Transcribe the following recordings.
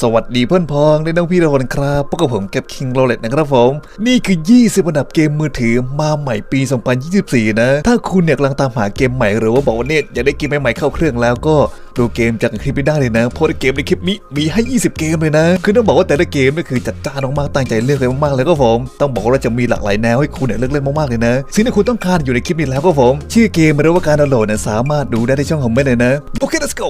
สวัสดีเพื่อนพ้องและน้องพี่ทุกคนครับพบกับผมแก็บคิงโรเลตนะครับผม นี่คือ 20 อันดับเกมมือถือมาใหม่ปี 2024 นะ ถ้าคุณเนี่ยกำลังตามหาเกมใหม่หรือว่าบอกว่าเนี่ยอยากได้เกมใหม่ๆเข้าเครื่องแล้วก็ดูเกมจากคลิปนี้ได้เลยนะ เพราะเกมในคลิปนี้มีให้ 20 เกมเลยนะ คือต้องบอกว่าแต่ละเกมนี่คือจัดจ้านมากๆตั้งใจเลือกเลยมากๆเลยก็ผม ต้องบอกว่าจะมีหลากหลายแนวให้คุณเนี่ยเลือกเล่นมากๆเลยนะ สิ่งที่คุณต้องการอยู่ในคลิปนี้แล้วก็ผม ชื่อเกมหรือว่าการดาวน์โหลดเนี่ยสามารถดูได้ในช่องของเมนเลยนะ โอเค let's go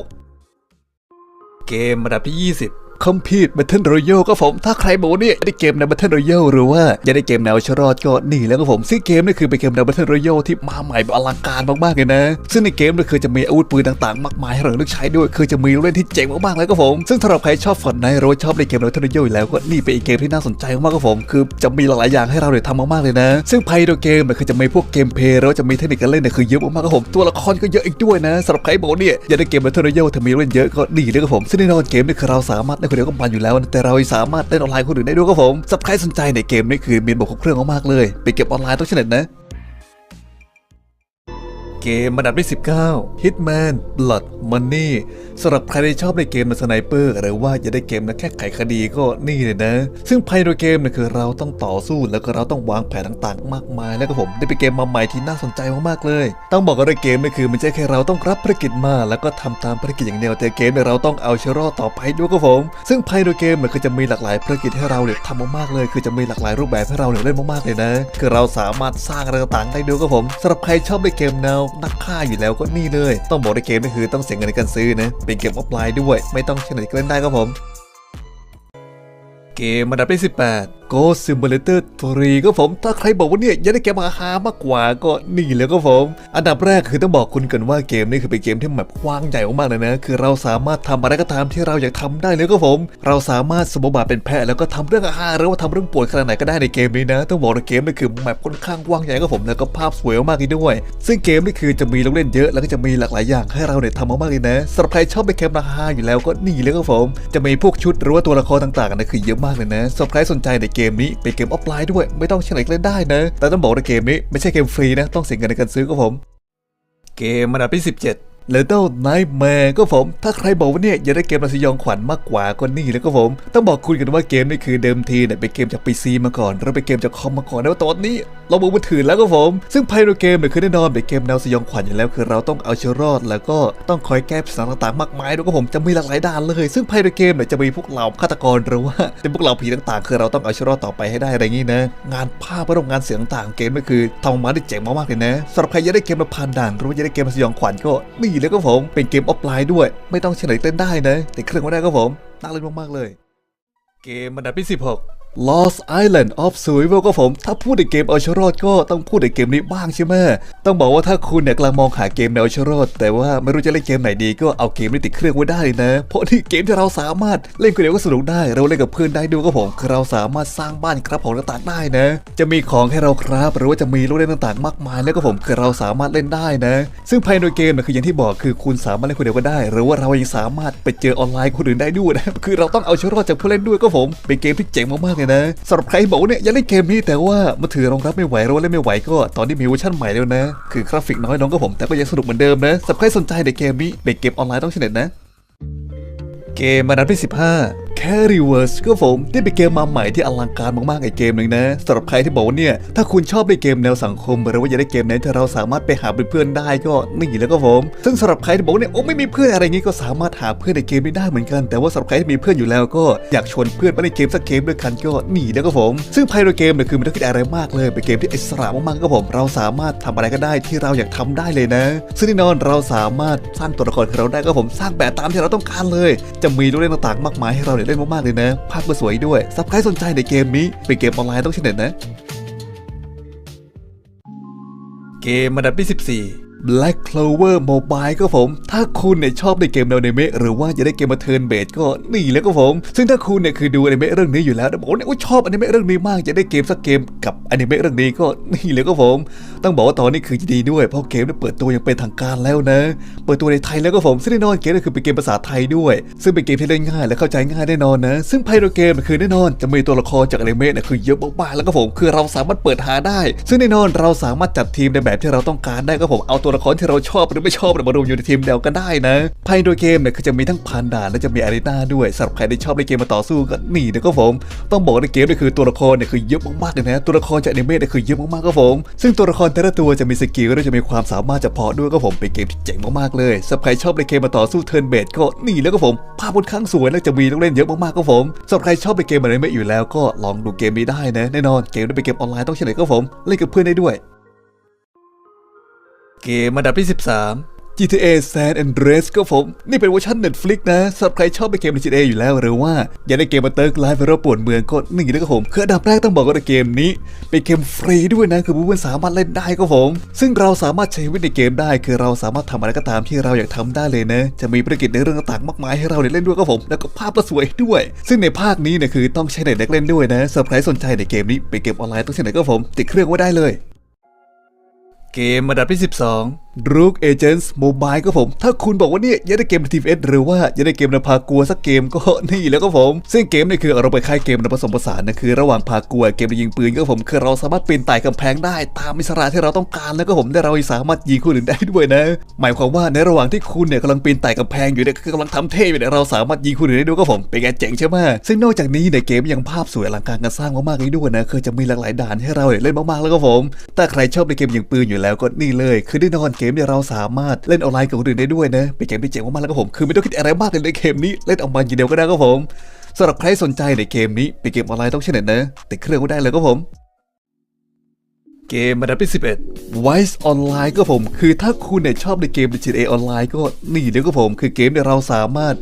เกมระดับที่ 20 คอมพิวต์ Battle Royale ก็ผมถ้าใครบอกว่าเนี่ยได้เกมใน Battle Royale หรือว่าอยากได้เกมแนวชรอดก็นี่แล้วก็ผมซึ่งเกมนี่คือเป็นเกมแนว Battle Royale ที่มาใหม่แบบอลังการมากๆเลยนะ ซึ่งในเกมนี่คือจะมีอาวุธปืนต่างๆ มากมายให้เราเลือกใช้ด้วย คือจะมีเล่นที่เจ๋งมากๆเลยก็ผม ซึ่งถ้าเราใครชอบฝันในหรือว่าชอบเล่นเกมแนว Battle Royale อยู่แล้วก็นี่เป็นอีกเกมที่น่าสนใจมากๆก็ผม คือจะมีหลายๆอย่างให้เราได้ทำมากๆเลยนะ ซึ่งภายในเกมเนี่คือจะมีพวกเกมเพลย์แล้วจะมีเทคนิคการเล่นเนี่ยคือเยอะมากๆก็ผมตัวละครก็เยอะอีกด้วยนะสำหรับใครบอกเนี่ยอยากได้เกม Battle Royale ถ้ามีเล่นเยอะก็ดีเลยครับผมซึ่งแน่นอนเกมนี่คือเราสามารถคนเดียวก็มันอยู่แล้ว แต่เราสามารถเล่นออนไลน์คนอื่นได้ด้วยครับผมสับใครสนใจในเกมนี้คือมีระบบครบเครื่องมากๆเลย ไปเก็บออนไลน์ต้องเฉลยนะ เกมอันดับที่19 Hitman Blood Money สำหรับใครที่ชอบในเกมในสไนเปอร์หรือว่าอยากได้เกมนะแค่ไขคดีก็นี่เลยนะ ซึ่งภายในเกมเนี่ยคือเราต้องต่อสู้แล้วก็เราต้องวางแผนต่างๆ มากมาย แล้วก็ผมได้เป็นเกมมาใหม่ที่น่าสนใจมากๆเลย ต้องบอกว่าในเกมนี่คือมันไม่ใช่แค่เราต้องรับภารกิจมา แล้วก็ทำตามภารกิจอย่างเดียวแต่เกมเนี่ยเราต้องเอาเชอรอดต่อไปด้วยครับผม ซึ่งภายในเกมเนี่ยคือจะมีหลากหลายภารกิจให้เราเนี่ยทำมากๆเลย คือจะมีหลากหลายรูปแบบให้เราเนี่ยเล่นมากๆเลยนะ คือเราสามารถสร้างอะไรต่างๆได้ด้วยครับผมสำหรับใครชอบในเกมแนวนักฆ่าอยู่แล้วก็นี่เลย ต้องบอกในเกมนี่คือต้องเสียเงินในการซื้อนะ เป็นเกมออฟไลน์ด้วย ไม่ต้องเช่นไหนก็เล่นได้ครับผม เกมอันดับที่18 Go Simulator 3ก็ผม ถ้าใครบอกว่าเนี่ยอยากได้เกมราคามากกว่าก็นี่เลยก็ผม อันดับแรกคือต้องบอกคุณกันว่าเกมนี้คือเป็นเกมที่แบบกว้างใหญ่มากเลยนะ คือเราสามารถทำอะไรก็ตามที่เราอยากทำได้เลยก็ผม เราสามารถสมบทบาทเป็นแพะแล้วก็ทำเรื่องอาหารหรือว่าทำเรื่องป่วยขนาดไหนก็ได้ในเกมนี้นะ ต้องบอกในเกมนี่คือแบบค่อนข้างกว้างใหญ่ก็ผมแล้วก็ภาพสวยมากอีกด้วย ซึ่งเกมนี่คือจะมีลูกเล่นเยอะแล้วก็จะมีหลากหลายอย่างให้เราเนี่ยทำมากๆเลยนะสำหรับใครชอบเป็นเกมราคาอยู่แล้วก็นี่เลยก็ผม จะมีพวกชุดหรือว่าตัวละครต่างๆนะคือเยอะมากเลยนะสำหรับใครสนใจในเกมนี้เป็นเกมออฟไลน์ด้วย ไม่ต้องเฉลยเล่นได้นะ แต่ต้องบอกนะเกมนี้ไม่ใช่เกมฟรีนะ ต้องเสียเงินในการซื้อก็ผม เกมอันดับที่17 Little Nightmare ก็ผม ถ้าใครบอกว่าเนี่ยอยากได้เกมมาสยองขวัญมากกว่าก็นี่แล้วก็ผม ต้องบอกคุณกันว่าเกมนี้คือเดิมทีเนี่ยเป็นเกมจาก PC มาก่อนแล้วเป็นเกมจากคอมมาก่อนแล้วตอนนี้ เราบุกมือถือแล้วก็ผม ซึ่งภายในเกมเนี่ยคือแน่นอนเป็นเกมแนวสยองขวัญอยู่แล้วคือเราต้องเอาชีวิตรอด แล้วก็ต้องคอยแก้ปัญหาต่างๆมากมายด้วยก็ผมจะมีหลากหลายด้านเลย ซึ่งภายในเกมเนี่ยจะมีพวกเหล่าฆาตกรหรือว่าเป็นพวกเหล่าผีต่างๆ คือเราต้องเอาชีวิตรอดต่อไปให้ได้อะไรอย่างนี้นะ งานภาพและงานเสียงต่างๆเกมก็คือทำออกมาได้เจ๋งมากๆเลยนะสำหรับใครอยากได้เกมมาผ่านด่านหรือว่าอยากได้เกมสยองขวัญก็นี่แล้วก็ผม เป็นเกมออฟไลน์ด้วย ไม่ต้องเฉลยเต้นได้นะ แต่เครื่องไม่ได้ก็ผมน่าเล่นมากๆเลย เกมอันดับที่16 Lost Island of Survival ก็ผม ถ้าพูดในเกมเอาชรอดก็ต้องพูดในเกมนี้บ้างใช่ไหมต้องบอกว่าถ้าคุณเนี่ยกำลังมองหาเกมแนวชรอด แต่ว่าไม่รู้จะเล่นเกมไหนดีก็เอาเกมนี้ติดเครื่องไว้ได้นะ เพราะนี่เกมที่เราสามารถเล่นคนเดียวก็สนุกได้ เราเล่นกับเพื่อนได้ด้วยก็ผมเราสามารถสร้างบ้านครับของต่างๆได้นะ จะมีของให้เราครับหรือว่าจะมีลูกเล่นต่างๆ มากมายแล้วก็ผมเราสามารถเล่นได้นะ ซึ่งภายในเกมเนี่ยคืออย่างที่บอกคือคุณสามารถเล่นคนเดียวก็ได้ หรือว่าเรายังสามารถไปเจอออนไลน์คนอื่นได้ด้วยนะคือเราต้องเอาชีวิตรอดจากผู้เล่นด้วยก็ผมเป็นเกมที่เจ๋งมากๆเลยนะสำหรับใครบอกว่าเนี่ยอยากเล่นเกมนี้แต่ว่ามือถือรองรับไม่ไหวหรือว่าเล่นไม่ไหวก็ตอนนี้มีเวอร์ชันใหม่แล้วนะ คือกราฟิกน้อยลงก็ผมแต่ก็ยังสนุกเหมือนเดิมนะสำหรับใครสนใจในเกมนี้เป็นเกมออนไลน์ต้องเฉลยนะ เกมอันดับที่ 15 Carryverse ก็ผมนี่เป็นเกมมาใหม่ที่อลังการมากๆไอเกมหนึ่งนะสำหรับใครที่บอกว่าเนี่ยถ้าคุณชอบในเกมแนวสังคมหรือว่าอยากได้เกมไหนที่เราสามารถไปหาเพื่อนได้ก็นี่แล้วก็ผมซึ่งสำหรับใครที่บอกเนี่ยโอ้ไม่มีเพื่อนอะไรงี้ก็สามารถหาเพื่อนในเกมได้เหมือนกันแต่ว่าสำหรับใครที่มีเพื่อนอยู่แล้วก็อยากชวนเพื่อนมาเล่นเกมสักเกมด้วยกันก็นี่แล้วก็ผม ซึ่งภายในเกมเนี่ยคือมันไม่ต้องคิดอะไรมากเลยเป็นเกมที่อิสระมากๆก็ผม เราสามารถทำอะไรก็ได้ที่เราอยากทำได้เลยนะ ซึ่งแน่นอนเราสามารถสร้างตัวละครของเราได้ก็ผมสร้างแบบตามที่เราต้องการเลย จะมีลูกเล่นต่างๆ มากมายให้เราเนี่ยเล่นมากๆเลยนะ ภาพก็สวยด้วยซับใครสนใจในเกมนี้ เป็นเกมออนไลน์ต้องเช่นเด็ดนะ เกมอันดับที่ 14 Black Clover Mobile ก็ผม ถ้าคุณเนี่ยชอบในเกมแนวอนิเมะหรือว่าอยากได้เกมมาเทิร์นเบสก็นี่แล้วก็ผม ซึ่งถ้าคุณเนี่ยคือดูอนิเมะเรื่องนี้อยู่แล้วแต่บอกว่าเนี่ยโอ้ชอบอนิเมะเรื่องนี้มากอยากได้เกมสักเกมกับอนิเมะเรื่องนี้ก็นี่แล้วก็ผม ต้องบอกว่าตอนนี้คือดีด้วยเพราะเกมเนี่ยเปิดตัวอย่างเป็นทางการแล้วนะ เปิดตัวในไทยแล้วก็ผมซึ่งแน่นอนเกมนี่คือเป็นเกมภาษาไทยด้วย ซึ่งเป็นเกมที่เล่นง่ายและเข้าใจง่ายแน่นอนนะ ซึ่งภายในเกมนี่คือแน่นอนจะมีตัวละครจากอนิเมะเนี่ยคือเยอะมากๆแล้วก็ผมคือเราสามารถเปิดหาได้ ซึ่งแน่นอนเราสามารถจัดทีมในแบบที่เราต้องการได้ก็ผมเอาตัวตัวละครที่เราชอบหรือไม่ชอบเนี่ยมารวมอยู่ในทีมเดียวกันได้นะ ภายในเกมเนี่ยคือจะมีทั้งพันด่านและจะมีอารีนาด้วยสำหรับใครที่ชอบในเกมมาต่อสู้ก็นี่นะครับผม ต้องบอกในเกมเนี่คือตัวละครเนี่ยคือเยอะมากๆเลยนะ ตัวละครจากอนิเมะเนี่ยคือเยอะมากๆครับผม ซึ่งตัวละครแต่ละตัวจะมีสกิลและจะมีความสามารถเฉพาะด้วยครับผมเป็นเกมที่เจ๋งมากๆเลยสำหรับใครชอบในเกมมาต่อสู้เทิร์นเบสก็นี่แล้วก็ผมภาพค่อนข้างสวยและจะมีต้องเล่นเยอะมากๆครับผมสำหรับใครชอบในเกมอะไรไม่อยู่แล้วก็ลองดูเกมนี้ได้นะแน่นอนเกมนี้เป็นเกมออนไลน์ต้องเฉลยครับผมเล่นกับเพื่อนได้ด้วย เกมอันดับที่ 13 GTA San Andreas ก็ผม นี่เป็นเวอร์ชัน Netflix นะสำหรับใครชอบในเกมใน GTA อยู่แล้วหรือว่า อยากได้เกมมาเติร์กไลฟ์ไปรอบปวดเมืองก็นี่แล้วก็ผมคืออันดับแรกต้องบอกว่าในเกมนี้ เป็นเกมฟรีด้วยนะ คือเพื่นสามารถเล่นได้ก็ผม ซึ่งเราสามารถใช้ชีวิตในเกมได้ คือเราสามารถทำอะไรก็ตามที่เราอยากทำได้เลยนะ จะมีภารกิจในเรื่องต่างๆมากมายให้เราได้เล่นด้วยก็ผม แล้วก็ภาพก็สวยด้วย ซึ่งในภาคนี้เนี่ยคือต้องใช้เน็ตเล่นด้วยนะสำหรับใครสนใจในเกมนี้เป็นเกมออนไลน์ต้องใช้เน็ตก็ผม ติดเครื่องไว้ได้เลย เกมอันดับที่ 12 Rook Agents Mobile ก็ผม ถ้าคุณบอกว่าเนี่ยอยากได้เกมทีเอสหรือว่ายากได้เกมนำพากลัวสักเกมก็นี่แล้วก็ผม ซึ่งเกมนี่คือเราไปค่ายเกมนผสมผสานนะคือระหว่างพากลัวเกมยิงปืนก็ผมคือเราสามารถปีนไต่กำแพงได้ตามอิสระที่เราต้องการแล้วก็ผมได้เราสามารถยิงคนอื่นได้ด้วยนะ หมายความว่าในระหว่างที่คุณเนี่ยกำลังปีนไต่กำแพงอยู่เนี่ยคือกำลังทำเท่อยู่เนี่ยเราสามารถยิงคนอื่นได้ด้วยก็ผมเป็นไงเจ๋งใช่ไหมซึ่งนอกจากนี้ในเกมยังภาพสวยอลังการการสร้างมากๆเลยด้วยนะคือจะมีหลากหลายด่านให้เราเล่นมากๆแล้วก็ผมถ้าใครชอบในเกมยิงปืนอยู่แล้วก็นี่เลย คือแน่นอนเกมเนี่ยเราสามารถเล่นออนไลน์กับคนอื่นได้ด้วยนะเป็นเกมที่เจ๋งมากๆแล้วก็ผมคือไม่ต้องคิดอะไรมากเลยในเกมนี้เล่นออกมาอย่างเดียวก็ได้ก็ผมสำหรับใครสนใจในเกมนี้เป็นเกมออนไลน์ต้องเช่นไหนนะติดเครื่องก็ได้เลยก็ผมเกมอันดับที่11 Wise Online ก็ผม คือถ้าคุณเนี่ยชอบในเกม GTA Online ก็นี่เดี๋ยวก็ผม คือเกมเนี่ยเราสามารถ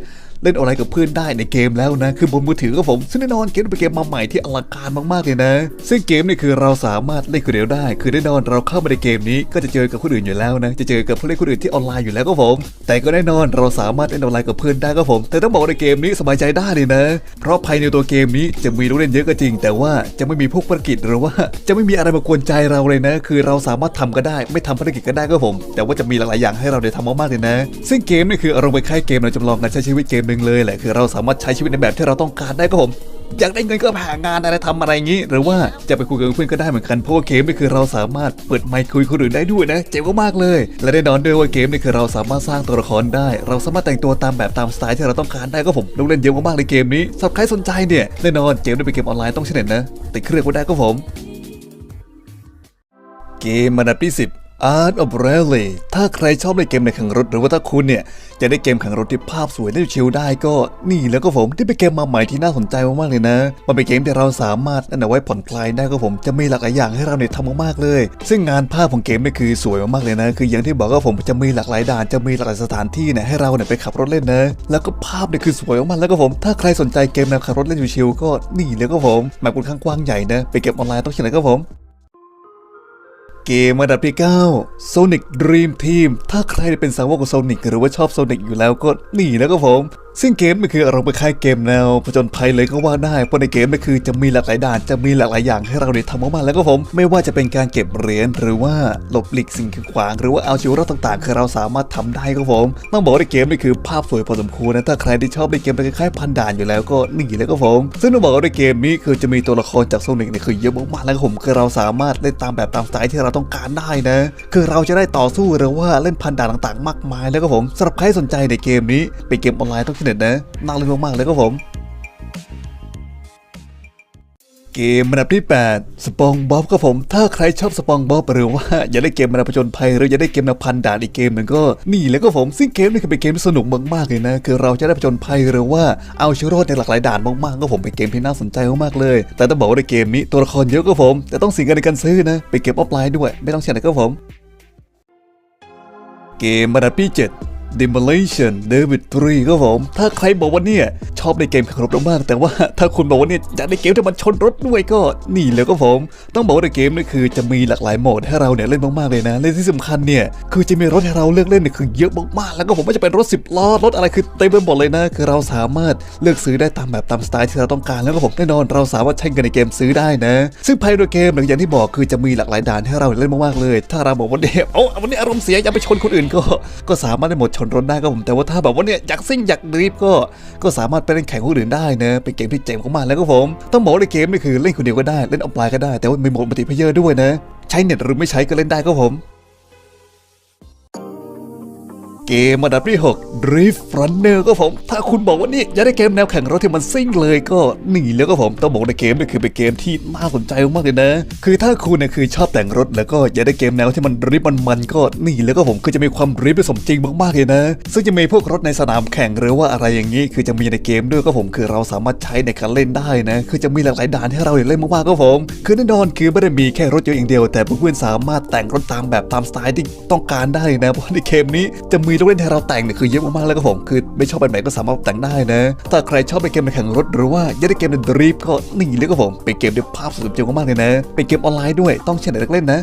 เล่นออนไลน์กับเพื่อนได้ในเกมแล้วนะ คือบนมือถือก็ผมซึ่งแน่นอนเกมเป็นเกมมาใหม่ที่อลังการมากๆเลยนะ ซึ่งเกมนี่คือเราสามารถเล่นคนเดียวได้ คือแน่นอนเราเข้ามาในเกมนี้ก็จะเจอกับคนอื่นอยู่แล้วนะ จะเจอกับผู้เล่นคนอื่นที่ออนไลน์อยู่แล้วก็ผม แต่ก็แน่นอนเราสามารถเล่นออนไลน์กับเพื่อนได้ก็ผม แต่ต้องบอกว่าในเกมนี้สบายใจได้เลยนะ เพราะภายในตัวเกมนี้จะมีลูกเล่นเยอะก็จริง แต่ว่าจะไม่มีพวกภารกิจหรือว่า จะไม่มีอะไรมากวนใจเราเลยนะ คือเราสามารถทำก็ได้ ไม่ทำภารกิจก็ได้ก็ผม แต่ว่าจะมีหลายๆอย่างให้เราได้ทำมากๆเลยนะ ซึ่งเกมนี่คืออารมณ์ไปค่ายเกมเราจำลองการใช้ชีวิตเกมหนึ่งเลยแหละคือเราสามารถใช้ชีวิตในแบบที่เราต้องการได้ก็ผมอยากได้เงินก็หางานอะไรทำอะไรงี้ หรือว่าจะไปคุยกับเพื่อนก็ได้เหมือนกันเพราะว่าเกมนี่คือเราสามารถเปิดไมค์คุยคนอื่นได้ด้วยนะเจ๋งมากเลย และแน่นอนด้วยว่าเกมนี่คือเราสามารถสร้างตัวละครได้ เราสามารถแต่งตัวตามแบบตามสไตล์ที่เราต้องการได้ก็ผมลูกเล่นเยอะมากๆในเกมนี้สำหรับใครสนใจเนี่ยแน่นอนเกมนี้เป็นเกมออนไลน์ต้องใช้เน็ตนะติดเครื่องก็ได้ก็ผม เกมอันดับที่10 Art of Rally ถ้าใครชอบในเกมในแข่งรถหรือว่าถ้าคุณเนี่ยจะได้เกมแข่งรถที่ภาพสวยและชิลได้ก็นี่แล้วก็ผมที่เป็นเกมมาใหม่ที่น่าสนใจมากๆเลยนะ มันเป็นเกมที่เราสามารถนั่นเอาไว้ผ่อนคลายได้ก็ผมจะมีหลากหลายอย่างให้เราเนี่ยทำมากๆเลย ซึ่งงานภาพของเกมเนี่ยคือสวยมากๆเลยนะ คืออย่างที่บอกก็ผมจะมีหลากหลายด่านจะมีหลากหลายสถานที่เนี่ยให้เราเนี่ยไปขับรถเล่นนะ แล้วก็ภาพเนี่ยคือสวยมากๆแล้วก็ผมถ้าใครสนใจเกมแนวขับรถเล่นชิลๆก็นี่แล้วก็ผมแมปค่อนข้างกว้างใหญ่นะเป็นเกมออนไลน์ต้องเขียนก็ผม เกมอันดับที่9 Sonic Dream Team ถ้าใครเป็นสาวกของ Sonic หรือว่าชอบ Sonic อยู่แล้วก็นี่แล้วก็ผม ซึ่งเกมมันคือเราไปคล้ายเกมแนวผจญภัยเลยก็ว่าได้ เพราะในเกมมันคือจะมีหลากหลายด่านจะมีหลากหลายอย่างให้เราได้ทำมากๆแล้วก็ผม ไม่ว่าจะเป็นการเก็บเหรียญหรือว่าหลบหลีกสิ่งกีดขวาง หรือว่าเอาชีวิตรอดต่างๆ คือเราสามารถทำได้ครับผมต้องบอกว่าในเกมนี่คือภาพสวยพอสมควรนะถ้าใครที่ชอบในเกมเป็นคล้ายพันด่านอยู่แล้วก็นี่แล้วก็ผมซึ่งต้องบอกว่าในเกมนี้คือจะมีตัวละครจากโซนิกเนี่ยคือเยอะมากๆแล้วก็ผมคือเราสามารถเล่นตามแบบตามสไตล์ที่เราต้องการได้นะ คือเราจะได้ต่อสู้หรือว่าเล่นพันด่านต่างๆ มากมายแล้วก็ผมสำหรับใครสนใจในเกมนี้เป็นเกมออนไลน์ต้องเน็ตนะน่าเล่นมากๆเลยก็ผม เกมอันดับที่ 8 สปองบ๊อบครับผม ถ้าใครชอบสปองบ๊อบหรือว่าอยากได้เกมแนวผจญภัยหรืออยากได้เกมแนวพันด่านอีกเกมหนึ่งก็นี่แล้วก็ผมซึ่งเกมนี้คือเป็นเกมที่สนุกมากๆเลยนะ คือเราจะได้ผจญภัยหรือว่าเอาชีวิตรอดในหลากหลายด่านมากๆก็ผมเป็นเกมที่น่าสนใจมากๆเลย แต่ต้องบอกว่าในเกมนี้ตัวละครเยอะก็ผม แต่ต้องสียเงินในการซื้อนะเป็นเกมออฟไลน์ด้วย ไม่ต้องเสียนะก็ผม เกมอันดับที่ 7 Demolition David 3ครับผม ถ้าใครบอกว่าเนี่ย ชอบในเกมแข่งรถมากแต่ว่าถ้าคุณบอกว่าเนี่ยอยากในเกมที่มันชนรถด้วยก็นี่แล้วก็ผม ต้องบอกว่าในเกมนี่คือจะมีหลากหลายโหมดให้เราเนี่ยเล่นมากๆเลยนะและที่สำคัญเนี่ยคือจะมีรถให้เราเลือกเล่นเนี่ยคือเยอะมากๆแล้วก็ผมว่าจะเป็นรถ 10ล้อรถอะไรคือเต็มไปหมดเลยนะคือเราสามารถเลือกซื้อได้ตามแบบตามสไตล์ที่เราต้องการแล้วก็ผมแน่นอนเราสามารถใช้เงินในเกมซื้อได้นะ ซึ่งภายในเกมอย่างที่บอกคือจะมีหลากหลายด่านให้เราเล่นมากๆเลย ถ้าเราบอกว่าเนี่ยเอาวันนี้อารมณ์เสียอยากไปชนคนอื่นก็ก็สามารถได้หมดชนรถได้ก็ผมแต่ว่าถ้าแบบว่าเนี่ยอยากซิ่งอยากดริฟก็ก็สามารถไปเล่นแข่งคนอื่นได้นะเป็นเกมที่เจ๋งมากๆแล้วก็ผมต้องบอกเลยเกมนี่คือเล่นคนเดียวก็ได้เล่นออนไลน์ก็ได้แต่ว่ามีโหมดมัลติเพลเยอร์ด้วยนะ ใช้เน็ตหรือไม่ใช้ก็เล่นได้ก็ผม เกมอันดับที่ 6 Drift Runner ก็ผม ถ้าคุณบอกว่านี่อยากได้เกมแนวแข่งรถที่มันซิ่งเลยก็นี่แล้วก็ผมต้องบอกในเกมนี่คือเป็นเกมที่น่าสนใจมากเลยนะ คือถ้าคุณเนี่ยคือชอบแต่งรถแล้วก็อยากได้เกมแนวที่มันดริฟต์มันๆก็นี่แล้วก็ผมคือจะมีความดริฟต์ที่สมจริงมากๆเลยนะ ซึ่งจะมีพวกรถในสนามแข่งหรือว่าอะไรอย่างนี้ คือจะมีในเกมด้วยก็ผมคือเราสามารถใช้ในการเล่นได้นะ คือจะมีหลากหลายด่านให้เราเล่นมากๆก็ผม คือแน่นอนคือไม่ได้มีแค่รถเยอะอย่างเดียว แต่เพื่อนๆสามารถแต่งรถตามแบบตามสไตล์ที่ต้องการได้นะเพราะในเกมนี้จะมีลูกเล่นให้เราแต่งเนี่ยคือเยอะมากๆแล้วก็ผม คือไม่ชอบแบบไหนก็สามารถแต่งได้นะ ถ้าใครชอบในเกมแข่งรถหรือว่าอยากได้เกมในดรีฟก็นี่เลยก็ผม เป็นเกมด้วยภาพสวยจริงมากๆเลยนะ เป็นเกมออนไลน์ด้วย ต้องใช้ไหนเล่นนะ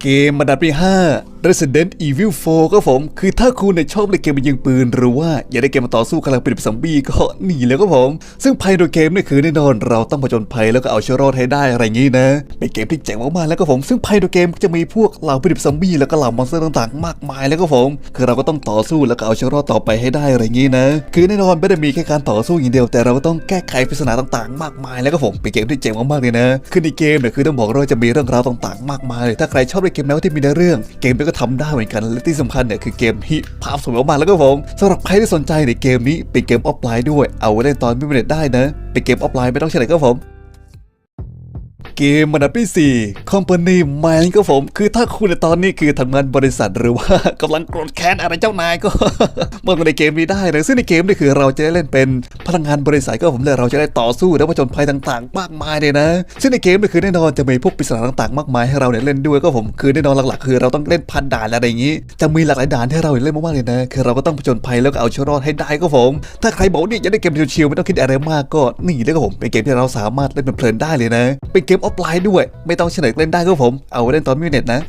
เกมบันดับที่5 Resident Evil 4ก็ผม คือถ้าคุณเนี่ยชอบเล่นเกมยิงปืน หรือว่าอยากได้เกมมาต่อสู้กำลังเป็นซอมบี้ก็หนีแล้วก็ผม ซึ่งภายในเกมนี่คือแน่นอนเราต้องผจญภัยแล้วก็เอาเชื้อโรคให้ได้อะไรอย่างนี้นะ เป็นเกมที่เจ๋งมากๆแล้วก็ผม ซึ่งภายในเกมจะมีพวกเหล่าผลิตซอมบี้แล้วก็เหล่ามอนสเตอร์ต่างๆ มากมายแล้วก็ผม คือเราก็ต้องต่อสู้แล้วก็เอาเชื้อโรคต่อไปให้ได้อะไรอย่างนี้นะ คือแน่นอนไม่ได้มีแค่การต่อสู้อย่างเดียว แต่เราก็ต้องแก้ไขปริศนาต่างๆ มากมายแล้วก็ผมเป็นเกมที่เจ๋งมากๆเลยนะคือในเกมเนี่ยคือต้องบอกเลยว่าจะมีเรื่องราวต่างๆ มากมายเลยถ้าใครชอบเล่นเกมแนวที่มีเนื้อเรื่องเกมนี้ก็ทำได้เหมือนกันและที่สำคัญเนี่ยคือเกมที่ภาพสวยออกมาแล้วก็ผมสำหรับใครที่สนใจในเกมนี้เป็นเกมออฟไลน์ด้วยเอาไว้เล่นตอนไม่มีเน็ตได้นะเป็นเกมออฟไลน์ไม่ต้องใช้ไหนก็ผม เกมอันดับที่4 Company Man ก็ผม คือถ้าคุณในตอนนี้คือทำงานบริษัทหรือว่ากำลังโกรธแค้นอะไรเจ้านายก็มาในเกมนี้ได้เลยซึ่งในเกมนี่คือเราจะได้เล่นเป็นพนักงานบริษัทก็ผมเลยเราจะได้ต่อสู้และผจญภัยต่างๆ มากมายเลยนะ ซึ่งในเกมนี่คือแน่นอนจะมีพวกปริศนาต่างๆ มากมายให้เราเนี่ยเล่นด้วยก็ผมคือแน่นอนหลักๆ คือเราต้องเล่นพันด่านอะไรอย่างนี้ จะมีหลากหลายด่านให้เราเล่นมากๆเลยนะ คือเราก็ต้องผจญภัยแล้วก็เอาชีวิตรอดให้ได้ก็ผม ถ้าใครบอกว่านี่อยากได้เกมชิวๆไม่ต้องคิดอะไรมากก็นี่เลยก็ผมเป็นเกมที่เราสามารถเล่นเพลินได้เลยนะเป็นเกมออฟไลน์ด้วย ไม่ต้องเฉลยเล่นได้ครับผม เอาไว้เล่นตอนมิวเน็ตนะ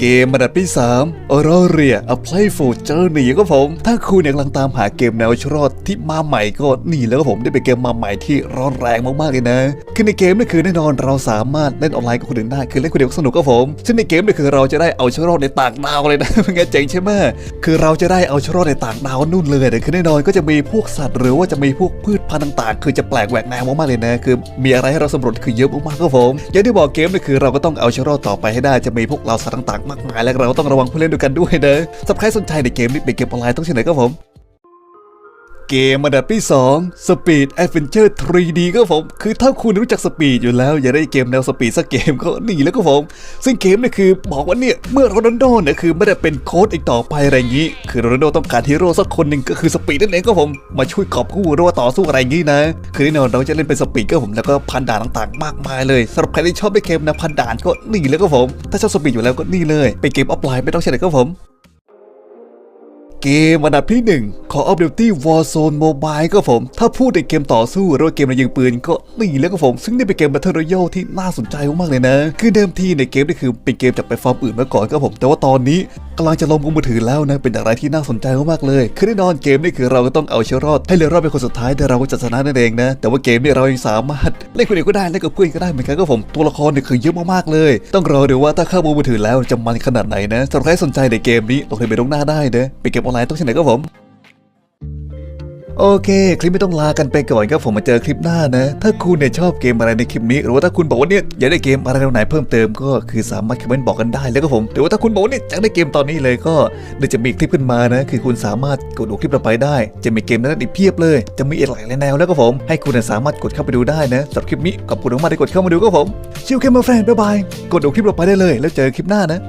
เกมอันดับที่ 3 Aurora A Playful Journey ก็ผม ถ้าคุณเนี่ยกำลังตามหาเกมแนวชรอดที่มาใหม่ก็นี่แล้วก็ผมได้เป็นเกมมาใหม่ที่ร้อนแรงมากๆเลยนะ คือในเกมนี่คือแน่นอนเราสามารถเล่นออนไลน์กับคนอื่นได้คือเล่นคนเดียวก็สนุกก็ผมซึ่งในเกมนี่คือเราจะได้เอาชรอดในต่างดาวเลยนะเป็นไงเจ๋งใช่ไหมคือเราจะได้เอาชรอดในต่างดาวนู่นเลยแต่คือแน่นอนก็จะมีพวกสัตว์หรือว่าจะมีพวกพืชพันธุ์ต่างๆ คือจะแปลกแหวกแนวมากๆเลยนะคือมีอะไรให้เราสำรวจคือเยอะมากๆก็ผมอย่างที่บอกเกมนี่คือเราก็ต้องเอาชรอดต่อไปให้ได้จะมีพวกเราสัตว์ต่างมากมายและเราก็ต้องระวังผู้เล่นด้วยกันด้วยนะสำหรับใครสนใจในเกมนี้เป็นเกมออนไลน์ต้องเช่นไหนครับผม เกมอันดับที่ 2 Speed Adventure 3D ก็ผม คือถ้าคุณรู้จักสปีดอยู่แล้ว อยากได้เกมแนวสปีดสักเกมก็นี่แล้วก็ผม ซึ่งเกมเนี่ยคือบอกว่าเนี่ย เมื่อโรนัลโดเนี่ยคือไม่ได้เป็นโค้ชอีกต่อไปอะไรอย่างนี้ คือโรนัลโดต้องการฮีโร่สักคนหนึ่งก็คือสปีดนั่นเองก็ผม มาช่วยกอบกู้หรือว่าต่อสู้อะไรอย่างนี้นะ คือแน่นอนเราจะเล่นเป็นสปีดก็ผมแล้วก็พันด่านต่างๆ มากมายเลยสำหรับใครที่ชอบเล่นเกมแนวพันด่านก็นี่แล้วก็ผม ถ้าชอบสปีดอยู่แล้วก็นี่เลยเป็นเกมออฟไลน์ไม่ต้องใช้ไหนก็ผม เกมอันดับที่ 1 Call of Duty Warzone Mobile ก็ผม ถ้าพูดในเกมต่อสู้หรือว่าเกมยิงปืนก็นี่แล้วก็ผม ซึ่งนี่เป็นเกม Battle Royale ที่น่าสนใจมากๆเลยนะ คือเดิมทีในเกมนี่คือเป็นเกมจากแพลตฟอร์มอื่นมาก่อนก็ผม แต่ว่าตอนนี้กำลังจะลงบนมือถือแล้วนะ เป็นอะไรที่น่าสนใจมากๆเลย คือแน่นอนเกมนี่คือเราก็ต้องเอาเชื้อรอดให้เหลือรอดเป็นคนสุดท้ายแต่เราก็จะชนะนั่นเองนะ แต่ว่าเกมนี่เรายังสามารถเล่นคนเดียวก็ได้เล่นกับเพื่อนก็ได้เหมือนกันก็ผม ตัวละครเนี่ยคือเยอะมากๆเลย ต้องรอดูว่าถ้าเข้าบนมือถือแล้วจะมันขนาดไหนนะสำหรับใครสนใจในเกมนี้ลงทะเบียนลงหน้าได้นะเป็นเกมออนไลน์ต้องใช่ไหนก็ผม โอเค คลิปไม่ต้องลากันไปก่อนครับผมมาเจอคลิปหน้านะ ถ้าคุณเนี่ยชอบเกมอะไรในคลิปนี้ หรือว่าถ้าคุณบอกว่าเนี่ยอยากได้เกมอะไรแนวไหนเพิ่มเติมก็คือสามารถคอมเมนต์บอกกันได้แล้วก็ผมหรือว่าถ้าคุณบอกว่าเนี่ยอยากได้เกมตอนนี้เลยก็เดี๋ยวจะมีคลิปขึ้นมานะ คือคุณสามารถกดดูคลิปเราไปได้ จะมีเกมนั้นอีกเพียบเลย จะมีอีกหลายแนวแล้วก็ผม ให้คุณเนี่ยสามารถกดเข้าไปดูได้นะสำหรับคลิปนี้ขอบคุณมากๆที่กดเข้ามาดูก็ผมชิวเคมเมาแฟนบ๊ายบายกดดูคลิปเราไปได้เลย แล้วเจอคลิปหน้านะ